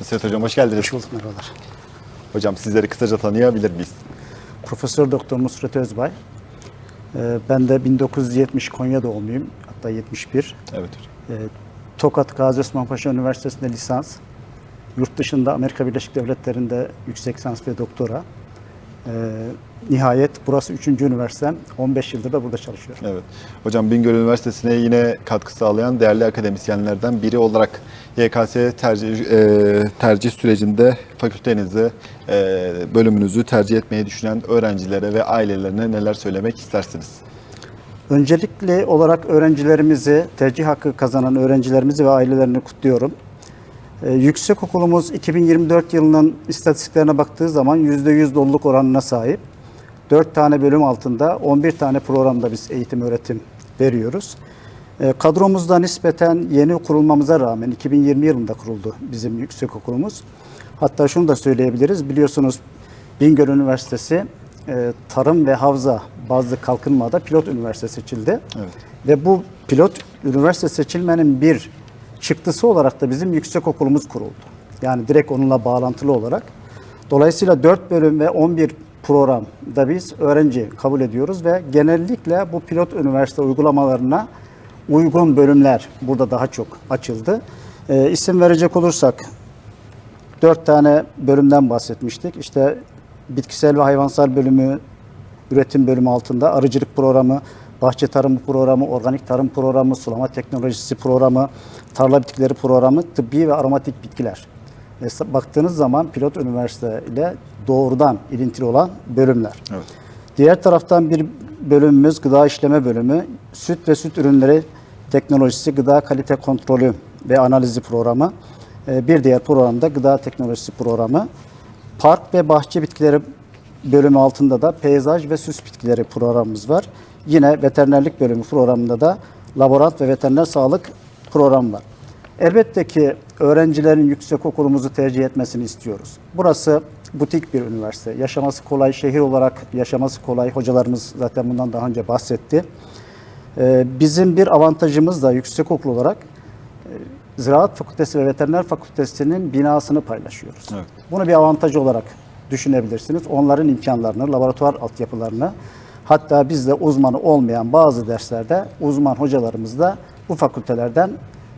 Nusret Hocam hoş geldiniz. Hoş bulduk merhabalar. Hocam sizleri kısaca tanıyabilir miyiz? Profesör Doktor Nusret Özbay. Ee, Ben de 1970 Konya doğumluyum. Hatta 71. Evet hocam. Ee, Tokat Gazi Osman Paşa Üniversitesi'nde lisans. Yurt dışında Amerika Birleşik Devletleri'nde yüksek lisans ve doktora. Ee, Nihayet burası 3. üniversitem. 15 yıldır da burada çalışıyorum. Evet. Hocam Bingöl Üniversitesi'ne yine katkı sağlayan değerli akademisyenlerden biri olarak YKS tercih, e, tercih sürecinde fakültenizi, e, bölümünüzü tercih etmeyi düşünen öğrencilere ve ailelerine neler söylemek istersiniz? Öncelikli olarak öğrencilerimizi, tercih hakkı kazanan öğrencilerimizi ve ailelerini kutluyorum. Ee, yüksek okulumuz 2024 yılının istatistiklerine baktığı zaman %100 doluluk oranına sahip. 4 tane bölüm altında 11 tane programda biz eğitim öğretim veriyoruz. Ee, kadromuzda nispeten yeni kurulmamıza rağmen 2020 yılında kuruldu bizim yüksek okulumuz. Hatta şunu da söyleyebiliriz. Biliyorsunuz Bingöl Üniversitesi e, tarım ve havza bazlı kalkınmada pilot üniversite seçildi. Evet. Ve bu pilot üniversite seçilmenin bir çıktısı olarak da bizim yüksek okulumuz kuruldu. Yani direkt onunla bağlantılı olarak. Dolayısıyla 4 bölüm ve 11 programda biz öğrenci kabul ediyoruz ve genellikle bu pilot üniversite uygulamalarına uygun bölümler burada daha çok açıldı. E, isim verecek olursak dört tane bölümden bahsetmiştik. İşte bitkisel ve hayvansal bölümü, üretim bölümü altında arıcılık programı, bahçe tarımı programı, organik tarım programı, sulama teknolojisi programı, tarla bitkileri programı, tıbbi ve aromatik bitkiler. E, Baktığınız zaman pilot üniversite ile doğrudan ilintili olan bölümler. Evet. Diğer taraftan bir bölümümüz gıda işleme bölümü, süt ve süt ürünleri teknolojisi, gıda kalite kontrolü ve analizi programı. Ee, Bir diğer programda gıda teknolojisi programı. Park ve bahçe bitkileri bölümü altında da peyzaj ve süs bitkileri programımız var. Yine veterinerlik bölümü programında da laborant ve veteriner sağlık programı var. Elbette ki öğrencilerin yüksek okulumuzu tercih etmesini istiyoruz. Burası butik bir üniversite. Yaşaması kolay, şehir olarak yaşaması kolay. Hocalarımız zaten bundan daha önce bahsetti. Ee, Bizim bir avantajımız da yüksek okul olarak e, Ziraat Fakültesi ve Veteriner Fakültesi'nin binasını paylaşıyoruz. Evet. Bunu bir avantaj olarak düşünebilirsiniz. Onların imkanlarını, laboratuvar altyapılarını hatta bizde uzmanı olmayan bazı derslerde uzman hocalarımız da bu fakültelerden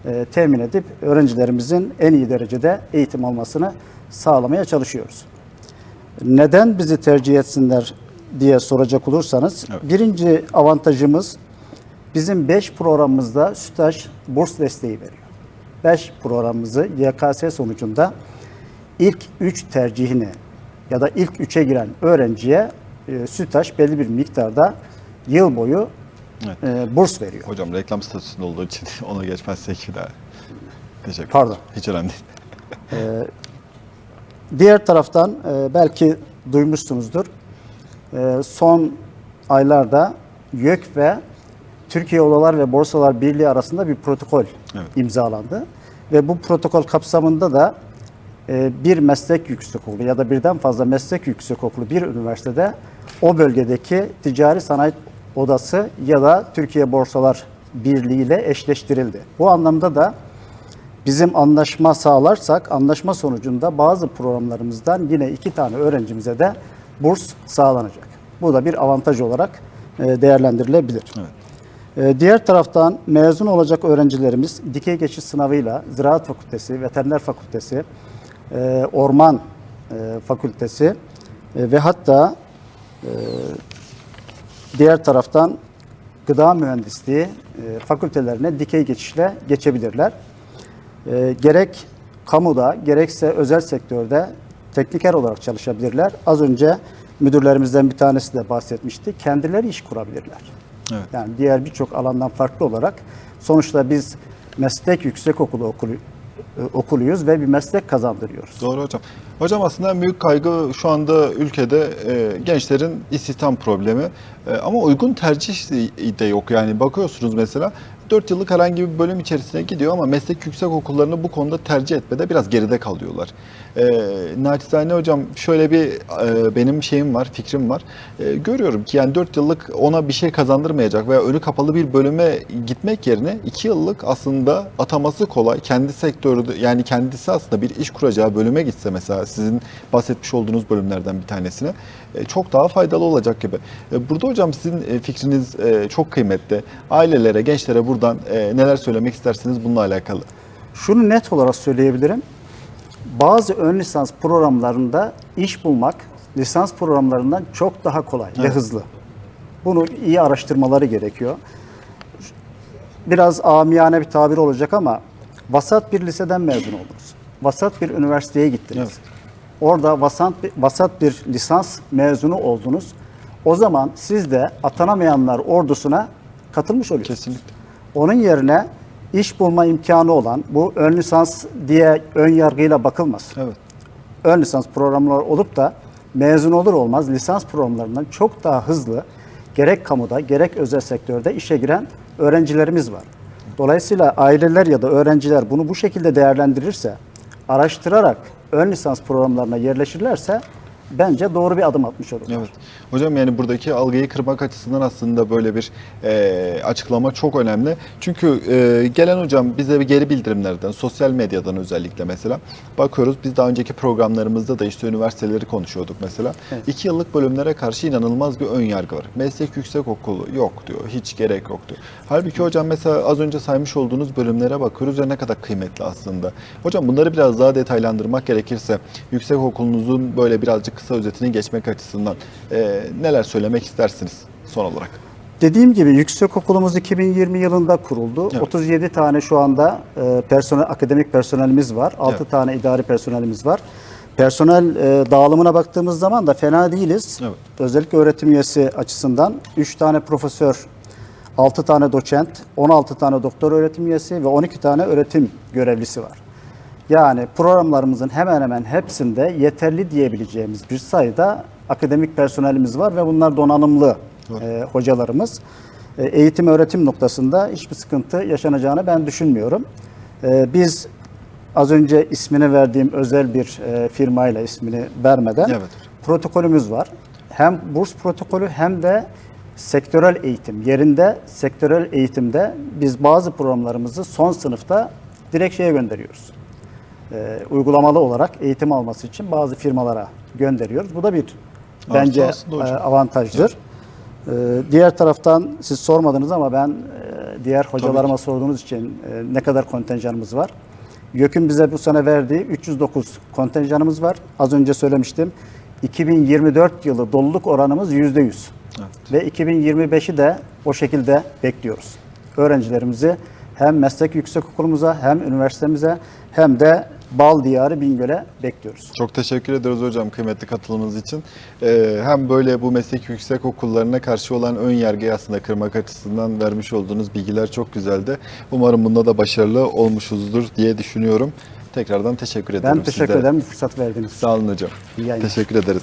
e, temin edip öğrencilerimizin en iyi derecede eğitim almasını sağlamaya çalışıyoruz. Neden bizi tercih etsinler diye soracak olursanız, Evet. birinci avantajımız bizim 5 programımızda staj burs desteği veriyor. 5 programımızı YKS sonucunda ilk 3 tercihini ya da ilk 3'e giren öğrenciye e, SÜTAŞ belli bir miktarda yıl boyu Evet. e, burs veriyor. Hocam reklam statüsünde olduğu için ona geçmezsek daha. Teşekkür Pardon. Hiç önemli değil. Diğer taraftan e, belki duymuşsunuzdur. E, son aylarda YÖK ve Türkiye Odalar ve Borsalar Birliği arasında bir protokol Evet. imzalandı. Ve bu protokol kapsamında da e, bir meslek yüksekokulu ya da birden fazla meslek yüksekokulu bir üniversitede o bölgedeki ticari sanayi odası ya da Türkiye Borsalar Birliği ile eşleştirildi. Bu anlamda da bizim anlaşma sağlarsak anlaşma sonucunda bazı programlarımızdan yine iki tane öğrencimize de burs sağlanacak. Bu da bir avantaj olarak e, değerlendirilebilir. E, Diğer taraftan mezun olacak öğrencilerimiz dikey geçiş sınavıyla Ziraat Fakültesi, Veteriner Fakültesi, e, Orman e, Fakültesi e, ve hatta e, diğer taraftan gıda mühendisliği e, fakültelerine dikey geçişle geçebilirler. E, gerek kamuda gerekse özel sektörde tekniker olarak çalışabilirler. Az önce müdürlerimizden bir tanesi de bahsetmişti. Kendileri iş kurabilirler. Evet. Yani diğer birçok alandan farklı olarak sonuçta biz meslek yüksek okulu okuluyuz ve bir meslek kazandırıyoruz. Doğru hocam. Hocam aslında en büyük kaygı şu anda ülkede e, gençlerin istihdam problemi. E, ama uygun tercih de yok. Yani bakıyorsunuz mesela 4 yıllık herhangi bir bölüm içerisine gidiyor ama meslek yüksek okullarını bu konuda tercih etmede biraz geride kalıyorlar. E, naçizane hocam şöyle bir e, benim şeyim var, fikrim var. E, görüyorum ki yani 4 yıllık ona bir şey kazandırmayacak veya önü kapalı bir bölüme gitmek yerine 2 yıllık aslında ataması kolay. Kendi sektörü yani kendisi aslında bir iş kuracağı bölüme gitse mesela sizin bahsetmiş olduğunuz bölümlerden bir tanesine e, çok daha faydalı olacak gibi. E, Burada hocam sizin e, fikriniz e, çok kıymetli. Ailelere, gençlere buradan e, neler söylemek istersiniz bununla alakalı? Şunu net olarak söyleyebilirim. Bazı ön lisans programlarında iş bulmak lisans programlarından çok daha kolay ve Evet. hızlı. Bunu iyi araştırmaları gerekiyor. Biraz amiyane bir tabir olacak ama vasat bir liseden mezun oldunuz. Vasat bir üniversiteye gittiniz. Evet. Orada vasat, vasat bir lisans mezunu oldunuz. O zaman siz de atanamayanlar ordusuna katılmış oluyorsunuz. Kesinlikle. Onun yerine iş bulma imkanı olan bu ön lisans diye ön yargıyla bakılmaz. Evet. Ön lisans programları olup da mezun olur olmaz lisans programlarından çok daha hızlı gerek kamuda gerek özel sektörde işe giren öğrencilerimiz var. Dolayısıyla aileler ya da öğrenciler bunu bu şekilde değerlendirirse, araştırarak ön lisans programlarına yerleşirlerse bence doğru bir adım atmış olurlar. Evet. Hocam yani buradaki algıyı kırmak açısından aslında böyle bir e, açıklama çok önemli. Çünkü e, gelen hocam bize bir geri bildirimlerden, sosyal medyadan özellikle mesela bakıyoruz. Biz daha önceki programlarımızda da işte üniversiteleri konuşuyorduk mesela. Evet. İki yıllık bölümlere karşı inanılmaz bir ön yargı var. Meslek yüksek okulu yok diyor, hiç gerek yok diyor. Halbuki hocam mesela az önce saymış olduğunuz bölümlere bakıyoruz ve ne kadar kıymetli aslında. Hocam bunları biraz daha detaylandırmak gerekirse yüksek okulunuzun böyle birazcık kısa özetini geçmek açısından e, neler söylemek istersiniz son olarak? Dediğim gibi yüksek okulumuz 2020 yılında kuruldu. Evet. 37 tane şu anda e, personel akademik personelimiz var. 6 Evet. tane idari personelimiz var. Personel e, dağılımına baktığımız zaman da fena değiliz. Evet. Özellikle öğretim üyesi açısından 3 tane profesör, 6 tane doçent, 16 tane doktor öğretim üyesi ve 12 tane öğretim görevlisi var. Yani programlarımızın hemen hemen hepsinde yeterli diyebileceğimiz bir sayıda akademik personelimiz var ve bunlar donanımlı e, hocalarımız. E, eğitim öğretim noktasında hiçbir sıkıntı yaşanacağını ben düşünmüyorum. E, biz az önce ismini verdiğim özel bir e, firmayla ismini vermeden Evet. protokolümüz var. Hem burs protokolü hem de sektörel eğitim. Yerinde sektörel eğitimde biz bazı programlarımızı son sınıfta direkt şeye gönderiyoruz. Ee, uygulamalı olarak eğitim alması için bazı firmalara gönderiyoruz. Bu da bir bence e, avantajdır. Ee, diğer taraftan siz sormadınız ama ben e, diğer hocalarıma sorduğunuz için e, ne kadar kontenjanımız var? YÖK'ün bize bu sene verdiği 309 kontenjanımız var. Az önce söylemiştim. 2024 yılı doluluk oranımız %100. Evet. Ve 2025'i de o şekilde bekliyoruz. Öğrencilerimizi hem meslek yüksekokulumuza hem üniversitemize hem de Bal Diyarı Bingöl'e bekliyoruz. Çok teşekkür ediyoruz hocam kıymetli katılımınız için. Ee, hem böyle bu meslek yüksek okullarına karşı olan ön yargıyı aslında kırmak açısından vermiş olduğunuz bilgiler çok güzeldi. Umarım bunda da başarılı olmuşuzdur diye düşünüyorum. Tekrardan teşekkür ederim Ben teşekkür sizlere. ederim bu fırsat verdiğiniz için. Sağ olun hocam. İyi yayınlar. Teşekkür ederiz.